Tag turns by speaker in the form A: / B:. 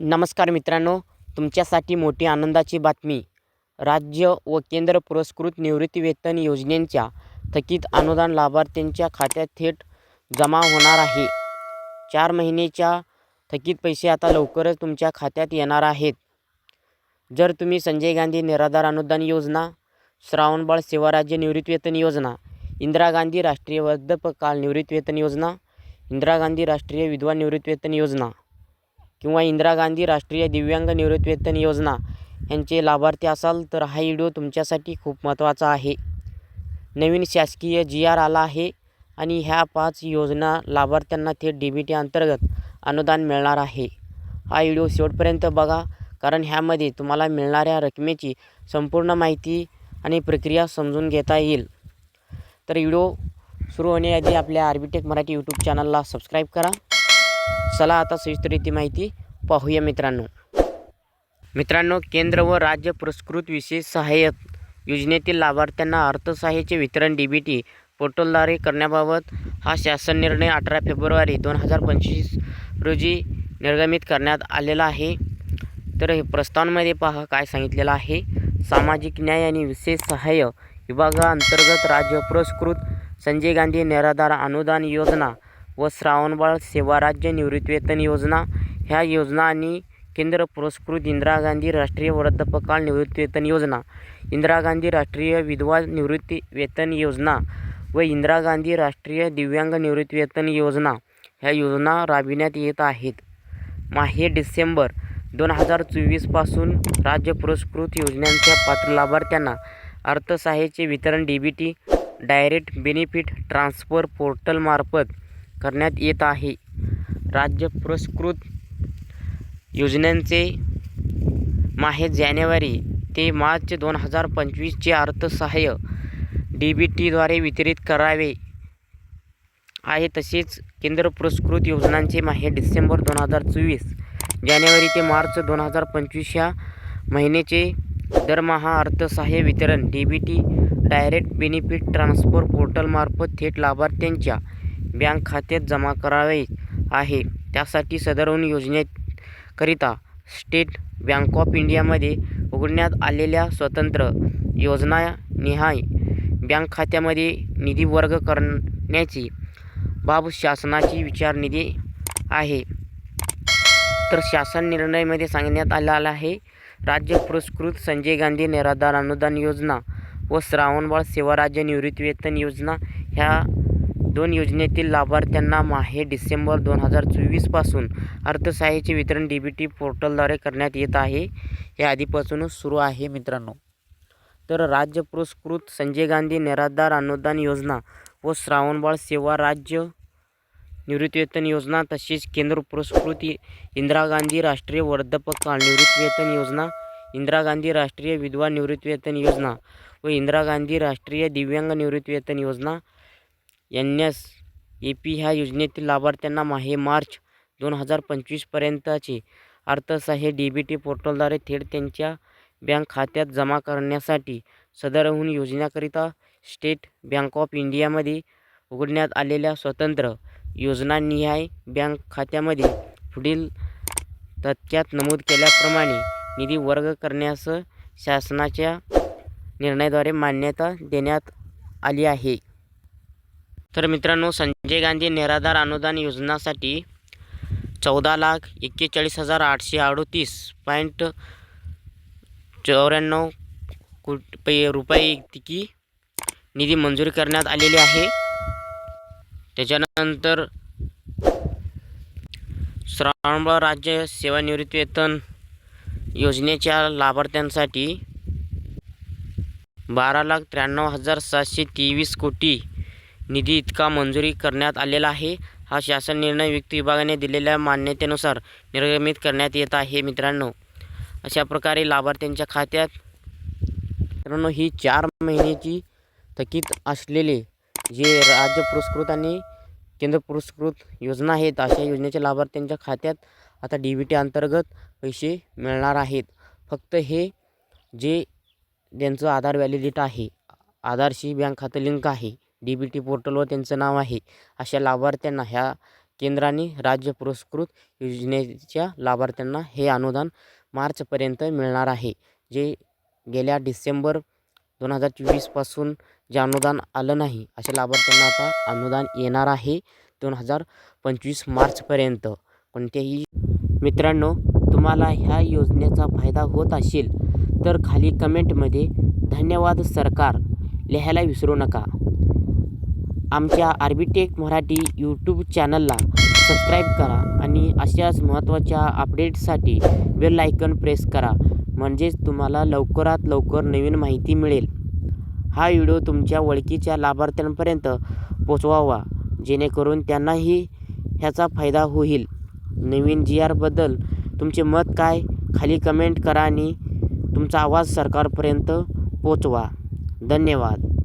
A: नमस्कार मित्रांनो तुमच्यासाठी मोठी आनंदाची बातमी राज्य व केंद्र पुरस्कृत निवृत्तीवेतन योजनेच्या थकीत अनुदान लाभार्थ्यांच्या खात्यात थेट जमा होणार आहे चार महिन्याच्या थकीत पैसे आता लवकरच तुमच्या खात्यात येणार आहेत जर तुम्ही संजय गांधी निराधार अनुदान योजना श्रावणबाळ राज्य निवृत्तीवेतन योजना इंदिरा गांधी राष्ट्रीय वृद्धपकाल निवृत्तीवेतन योजना इंदिरा गांधी राष्ट्रीय विधवा निवृत्तीवेतन योजना किंवा इंदिरा गांधी राष्ट्रीय दिव्यांग निवृत्तीवेतन योजना यांचे लाभार्थी असाल तर हा व्हिडिओ तुमच्यासाठी खूप महत्त्वाचा आहे नवीन शासकीय जी आर आला आहे आणि ह्या पाच योजना लाभार्थ्यांना थेट डी बी टी अंतर्गत अनुदान मिळणार आहे हा व्हिडिओ शेवटपर्यंत बघा कारण ह्यामध्ये तुम्हाला मिळणाऱ्या रकमेची संपूर्ण माहिती आणि प्रक्रिया समजून घेता येईल तर व्हिडिओ सुरू होण्याआधी आपल्या आर्बिटेक मराठी यूट्यूब चॅनलला सबस्क्राईब करा चला आता ती माहिती पाहूया मित्रांनो मित्रांनो केंद्र व राज्य पुरस्कृत विशेष सहाय्यक योजनेतील लाभार्थ्यांना अर्थसहाय्याचे वितरण डी बी टी पोर्टलद्वारे करण्याबाबत हा शासन निर्णय अठरा फेब्रुवारी दोन हजार पंचवीस रोजी निर्गमित करण्यात आलेला आहे तर हे प्रस्तावांमध्ये पहा काय सांगितलेलं आहे सामाजिक न्याय आणि विशेष सहाय्य विभागाअंतर्गत राज्य पुरस्कृत संजय गांधी निराधार अनुदान योजना व श्रावणबाळ सेवा राज्य निवृत्तीवेतन योजना ह्या योजना आणि केंद्र पुरस्कृत इंदिरा गांधी राष्ट्रीय वृद्धपकाळ निवृत्तीवेतन योजना इंदिरा गांधी राष्ट्रीय विधवा निवृत्ती वेतन योजना व इंदिरा गांधी राष्ट्रीय दिव्यांग निवृत्तीवेतन योजना ह्या योजना राबविण्यात येत आहेत माहे डिसेंबर दोन हजार चोवीसपासून राज्य पुरस्कृत योजनांच्या पात्र लाभार्थ्यांना अर्थसहाय्याचे वितरण D B T direct benefit transfer पोर्टलमार्फत करण्यात येत आहे राज्य पुरस्कृत योजनांचे माहे जानेवारी ते मार्च दोन हजार पंचवीसचे अर्थसहाय्य डी बी टीद्वारे वितरित करावे आहे तसेच केंद्र पुरस्कृत योजनांचे माहे डिसेंबर दोन हजार चोवीस जानेवारी ते मार्च दोन हजार पंचवीस ह्या महिन्याचे दरमहा अर्थसहाय्य वितरण D B T direct benefit transfer पोर्टलमार्फत थेट लाभार्थ्यांच्या बँक खात्यात जमा करावे आहे त्यासाठी सदरवन योजनेकरिता स्टेट बँक ऑफ इंडियामध्ये उघडण्यात आलेल्या स्वतंत्र योजना निहाय बँक खात्यामध्ये निधी वर्ग करण्याची बाब शासनाची विचारनिधी आहे तर शासन निर्णयमध्ये सांगण्यात आलेला आहे राज्य पुरस्कृत संजय गांधी निराधार अनुदान योजना व श्रावणबाळ सेवा राज्य निवृत्तीवेतन योजना ह्या दोन योजनेतील लाभार्थ्यांना माहे डिसेंबर दोन हजार चोवीसपासून अर्थसहाय्याचे वितरण डी बी टी पोर्टलद्वारे करण्यात येत आहे हे आधीपासूनच सुरू आहे मित्रांनो तर राज्य पुरस्कृत संजय गांधी निराधार अनुदान योजना व श्रावणबाळ सेवा राज्य निवृत्तीवेतन योजना तसेच केंद्र पुरस्कृत इंदिरा गांधी राष्ट्रीय वर्धपकाळ निवृत्तीवेतन योजना इंदिरा गांधी राष्ट्रीय विधवा निवृत्तीवेतन योजना व इंदिरा गांधी राष्ट्रीय दिव्यांग निवृत्तीवेतन योजना एन एस ए पी ह्या योजनेतील लाभार्थ्यांना माहे मार्च दोन हजार पंचवीसपर्यंतचे अर्थसहाय्य डी बी टी पोर्टलद्वारे थेट त्यांच्या बँक खात्यात जमा करण्यासाठी सदरहून योजनेकरिता स्टेट बँक ऑफ इंडियामध्ये उघडण्यात आलेल्या स्वतंत्र योजनानिहाय बँक खात्यामध्ये पुढील तथ्यात नमूद केल्याप्रमाणे निधी वर्ग करण्यास शासनाच्या निर्णयाद्वारे मान्यता देण्यात आली आहे तर मित्रांनो संजय गांधी निराधार अनुदान योजनासाठी चौदा लाख एक्केचाळीस हजार आठशे अडोतीस पॉईंट चौऱ्याण्णव कोट रुपये इतकी निधी मंजूर करण्यात आलेली आहे त्याच्यानंतर श्रावण राज्य सेवानिवृत्ती वेतन योजनेच्या लाभार्थ्यांसाठी बारा लाख त्र्याण्णव हजार सातशे तेवीस कोटी निधी इतका मंजुरी करण्यात आलेला आहे हा शासन निर्णय वित्त विभागाने दिलेल्या मान्यतेनुसार निर्गमित करण्यात येत आहे मित्रांनो अशा प्रकारे लाभार्थ्यांच्या खात्यात मित्रांनो ही चार महिन्याची थकीत असलेले जे राज्य पुरस्कृत आणि केंद्र पुरस्कृत योजना आहेत अशा योजनेच्या लाभार्थ्यांच्या खात्यात आता डी बी टी अंतर्गत पैसे मिळणार आहेत फक्त हे जे त्यांचं आधार व्हॅलिडिट आहे आधारशी बँक खातं लिंक आहे डी बी टी पोर्टलवर त्यांचं नाव आहे अशा लाभार्थ्यांना ह्या केंद्राने राज्य पुरस्कृत योजनेच्या लाभार्थ्यांना हे अनुदान मार्चपर्यंत मिळणार आहे जे गेल्या डिसेंबर दोन हजार चोवीसपासून जे अनुदान आलं नाही अशा लाभार्थ्यांना आता अनुदान येणार आहे दोन हजार पंचवीस मार्चपर्यंत कोणत्याही मित्रांनो तुम्हाला ह्या योजनेचा फायदा होत असेल तर खाली कमेंटमध्ये धन्यवाद सरकार लिहायला विसरू नका आमच्या आर्बिटेक मराठी यूट्यूब चॅनलला सबस्क्राईब करा आणि अशाच महत्त्वाच्या अपडेट्ससाठी बेल आयकन प्रेस करा म्हणजेच तुम्हाला लवकरात लवकर नवीन माहिती मिळेल हा व्हिडिओ तुमच्या ओळखीच्या लाभार्थ्यांपर्यंत पोचवावा जेणेकरून त्यांनाही ह्याचा फायदा होईल नवीन जी आरबद्दल तुमचे मत काय खाली कमेंट करा आणि तुमचा आवाज सरकारपर्यंत पोचवा धन्यवाद